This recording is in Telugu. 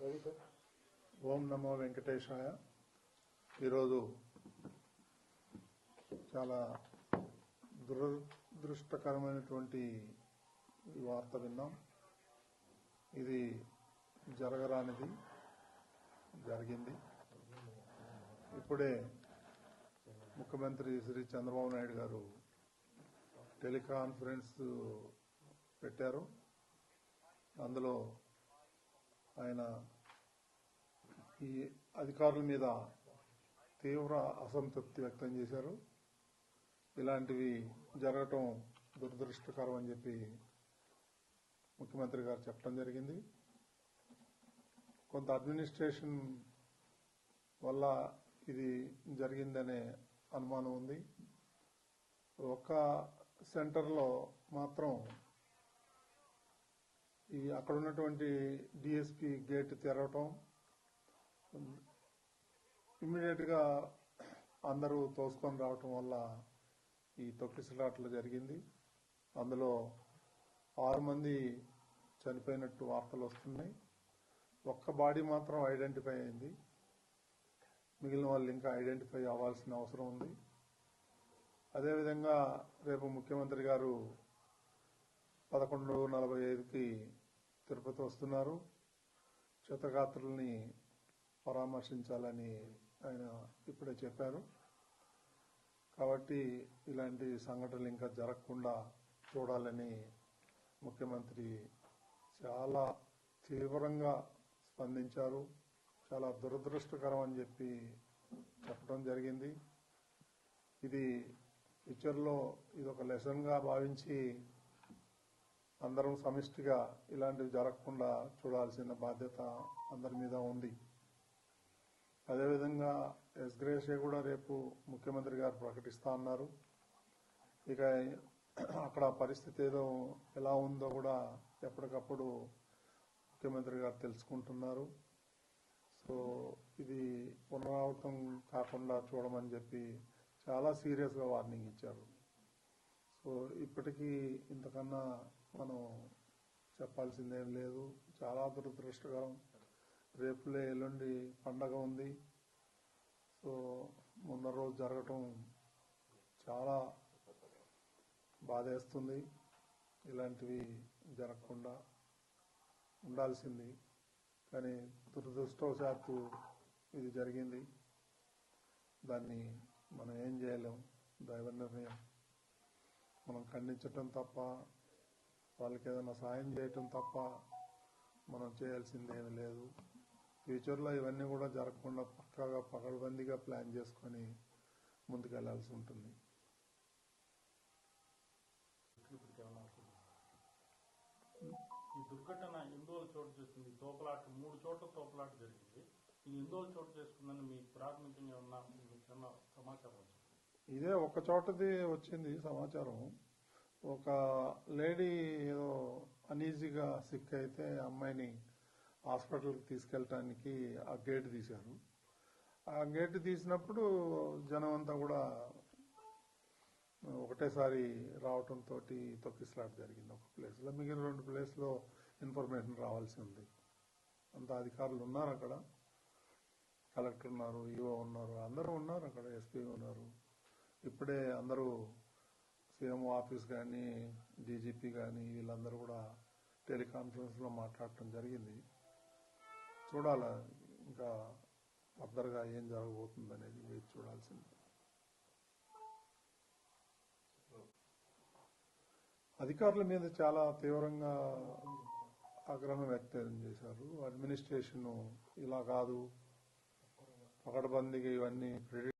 ఓం నమో వెంకటేశాయ. ఈరోజు చాలా దురదృష్టకరమైనటువంటి వార్త విన్నాం. ఇది జరగరానిది జరిగింది. ఇప్పుడే ముఖ్యమంత్రి శ్రీ చంద్రబాబు నాయుడు గారు టెలికాన్ఫరెన్స్ పెట్టారు. అందులో ఆయన ఈ అధికారుల మీద తీవ్ర అసంతృప్తి వ్యక్తం చేశారు. ఇలాంటివి జరగటం దురదృష్టకరం అని చెప్పి ముఖ్యమంత్రి గారు చెప్పడం జరిగింది. కొంత అడ్మినిస్ట్రేషన్ వల్ల ఇది జరిగిందనే అనుమానం ఉంది. ఒక సెంటర్లో మాత్రం ఈ అక్కడ ఉన్నటువంటి డిఎస్పి గేట్ తెరవటం ఇమ్మీడియట్గా అందరూ తోసుకొని రావటం వల్ల ఈ తొక్కిసలాట్లు జరిగింది. అందులో ఆరు మంది చనిపోయినట్టు వార్తలు వస్తున్నాయి. ఒక్క బాడీ మాత్రం ఐడెంటిఫై అయింది. మిగిలిన వాళ్ళు ఇంకా ఐడెంటిఫై అవ్వాల్సిన అవసరం ఉంది. అదేవిధంగా రేపు ముఖ్యమంత్రి గారు పదకొండు నలభై ఐదుకి తిరుపతి వస్తున్నారు. క్షతగాత్రుల్ని పరామర్శించాలని ఆయన ఇప్పుడే చెప్పారు. కాబట్టి ఇలాంటి సంఘటనలు ఇంకా జరగకుండా చూడాలని ముఖ్యమంత్రి చాలా తీవ్రంగా స్పందించారు. చాలా దురదృష్టకరం అని చెప్పి చెప్పడం జరిగింది. ఇది ఫ్యూచర్లో ఇది ఒక లెసన్గా భావించి అందరం సమిష్టిగా ఇలాంటివి జరగకుండా చూడాల్సిన బాధ్యత అందరి మీద ఉంది. అదేవిధంగా ఎస్గ్రేషే కూడా రేపు ముఖ్యమంత్రి గారు ప్రకటిస్తా ఉన్నారు ఇక అక్కడ పరిస్థితి ఏదో ఎలా ఉందో కూడా ఎప్పటికప్పుడు ముఖ్యమంత్రి గారు తెలుసుకుంటున్నారు. సో ఇది పునరావృతం కాకుండా చూడమని చెప్పి చాలా సీరియస్గా వార్నింగ్ ఇచ్చారు. సో ఇప్పటికీ ఇంతకన్నా మనం చెప్పాల్సిందేం లేదు. చాలా దురదృష్టకరం. రేపులే ఎల్లుండి పండగ ఉంది. సో మొన్న రోజు జరగటం చాలా బాధేస్తుంది. ఇలాంటివి జరగకుండా ఉండాల్సింది. కానీ దురదృష్టవశాత్తు ఇది జరిగింది. దాన్ని మనం ఏం చేయలేం. దైవ నిర్ణయం. మనం ఖండించటం తప్ప వాళ్ళకి ఏదైనా సాయం చేయటం తప్ప మనం చేయాల్సిందేమీ లేదు. ఫ్యూచర్లో ఇవన్నీ కూడా జరగకుండా పక్కాగా పకడ్బందీగా ప్లాన్ చేసుకొని ముందుకెళ్ళాల్సి ఉంటుంది. ఈ దుర్ఘటన ఎందువల్ల చోటు చేసుకుంది తోపలాట మూడు చోట్ల తోపలాట జరిగింది. ఎందువల్ల చోటు చేసుకుందని మీకు ప్రాథమికంగా ఉన్న ఏమన్నా సమాచారం ఇదే ఒక చోటది వచ్చింది సమాచారం. ఒక లేడీ ఏదో అనీజీగా సిక్ అయితే అమ్మాయిని హాస్పిటల్కి తీసుకెళ్ళటానికి ఆ గేట్ తీశారు. ఆ గేట్ తీసినప్పుడు జనం అంతా కూడా ఒకటేసారి రావటంతో తొక్కిసలాట జరిగింది. ఒక ప్లేస్లో మిగిలిన రెండు ప్లేస్లో ఇన్ఫర్మేషన్ రావాల్సి ఉంది. అంత అధికారులు ఉన్నారు అక్కడ. కలెక్టర్ ఉన్నారు ఈఓ ఉన్నారు అందరూ ఉన్నారు అక్కడ ఎస్పీ ఉన్నారు. ఇప్పుడే అందరూ సీఎం ఆఫీస్ కానీ డీజీపీ కానీ వీళ్ళందరూ కూడా టెలికాన్ఫరెన్స్లో మాట్లాడటం జరిగింది. చూడాలి? ఇంకా ఫర్దర్గా ఏం జరగబోతుంది అనేది వేచి చూడాల్సింది. అధికారుల మీద చాలా తీవ్రంగా ఆగ్రహం వ్యక్తం చేశారు. అడ్మినిస్ట్రేషన్ ఇలా కాదు పకడ్బందీగా ఇవన్నీ క్రెడిట్